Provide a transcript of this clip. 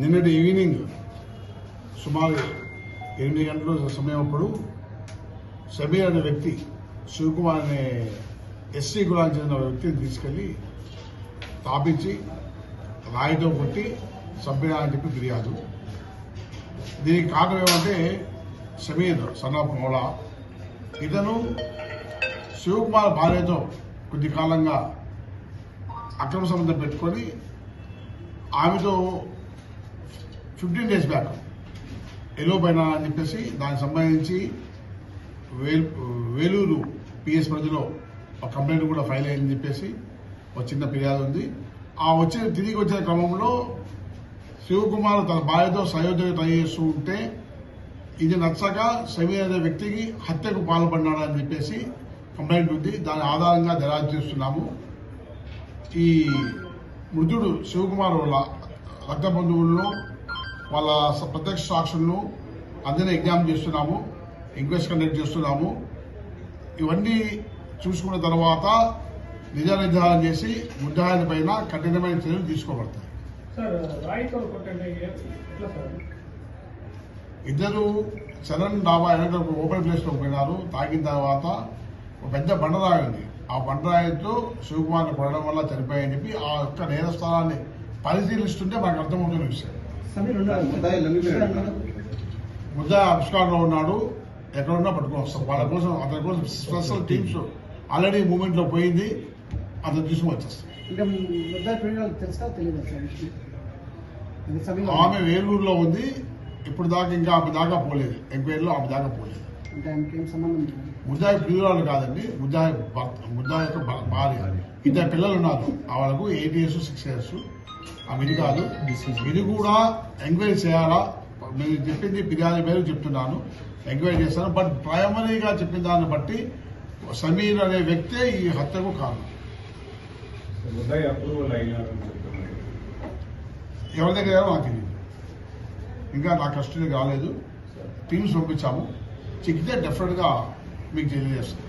నిన్నటి ఈవినింగ్ సుమారు ఎనిమిది గంటల సమయం అప్పుడు సమీర్ అనే వ్యక్తి శివకుమార్ అనే ఎస్సీ కులానికి చెందిన వ్యక్తిని తీసుకెళ్ళి తాపించి రాయితో కొట్టి చంపినా అని చెప్పి ఫిర్యాదు. దీనికి కారణం ఏమంటే సమీర్ సన్నాఫ్ మౌలా ఇతను శివకుమార్ భార్యతో కొద్ది కాలంగా అక్రమ సంబంధం పెట్టుకొని ఆమెతో ఫిఫ్టీన్ డేస్ బ్యాక్ ఎలోపైన అని చెప్పేసి దానికి సంబంధించి వేలూరు పిఎస్ పరిధిలో ఒక కంప్లైంట్ కూడా ఫైల్ అయిందని చెప్పేసి ఒక చిన్న ఫిర్యాదు ఉంది. ఆ వచ్చిన తిరిగి వచ్చిన క్రమంలో శివకుమార్ తన భార్యతో సయోధ్య ట్రై చేస్తూ ఉంటే ఇది నచ్చక సమీర్ అనే వ్యక్తికి హత్యకు పాల్పడినాడని చెప్పేసి కంప్లైంట్ ఉంది. దాని ఆధారంగా దర్యాప్తు చేస్తున్నాము. ఈ మృతుడు శివకుమార్ వాళ్ళ రక్త బంధువులను వాళ్ళ ప్రత్యక్ష సాక్షులను అందరినీ ఎగ్జామ్ చేస్తున్నాము ఎంక్వైరీ కండక్ట్ చేస్తున్నాము. ఇవన్నీ చూసుకున్న తర్వాత నిజ నిర్ధారణ చేసి ముద్దాయిల పైన కఠినమైన చర్యలు తీసుకోబడతాయి. ఇద్దరు చరణ్ డాబా వెనక ఓపెన్ ప్లేస్లో పోయినారు. తాగిన తర్వాత ఒక పెద్ద ఉంది ఆ బండరాయితో శివకుమార్ని కొట్టడం వల్ల చనిపోయాయని చెప్పి ఆ యొక్క నేరస్థానాన్ని పరిశీలిస్తుంటే మనకు అర్థమవుతున్న విషయం. ముద్ద ఆవిష్కారం లో ఉన్నాడు. ఎక్కడున్నా పట్టుకొని వస్తాం. వాళ్ళ కోసం అతని కోసం స్పెషల్ టీమ్స్ ఆల్రెడీ మూమెంట్లో పోయింది. అతను తీసుకుని వచ్చేస్తాం ఆమె వేలూరులో ఉంది. ఇప్పుడు దాకా ఇంకా ఆమె దాకా పోలేదు. ఎంక్వైరీలో ఆమె దాకా పోలేదు. ముద్దాయి ప్రియురాలు కాదండి ముద్దాయి భర్త ముద్దాయి యొక్క భ- భార్య. ఇద్దరు పిల్లలు ఉన్నారు. వాళ్ళకు ఎయిట్ ఇయర్స్ సిక్స్ ఇయర్స్ ఇది కాదు. ఇది కూడా ఎంక్వైరీ చేయాలా? నేను చెప్పింది ఫిర్యాదు పేరు చెప్తున్నాను. ఎంక్వైరీ చేస్తాను. బట్ ప్రైమరీగా చెప్పిన దాన్ని బట్టి సమీర్ అనే వ్యక్తే ఈ హత్యకు కారణం. ఎవరి దగ్గర నాకు తెలియదు. ఇంకా నా కస్టడీ రాలేదు. టీమ్స్ పంపించాము. చిక్కితే డెఫినెట్గా మీకు తెలియజేస్తాను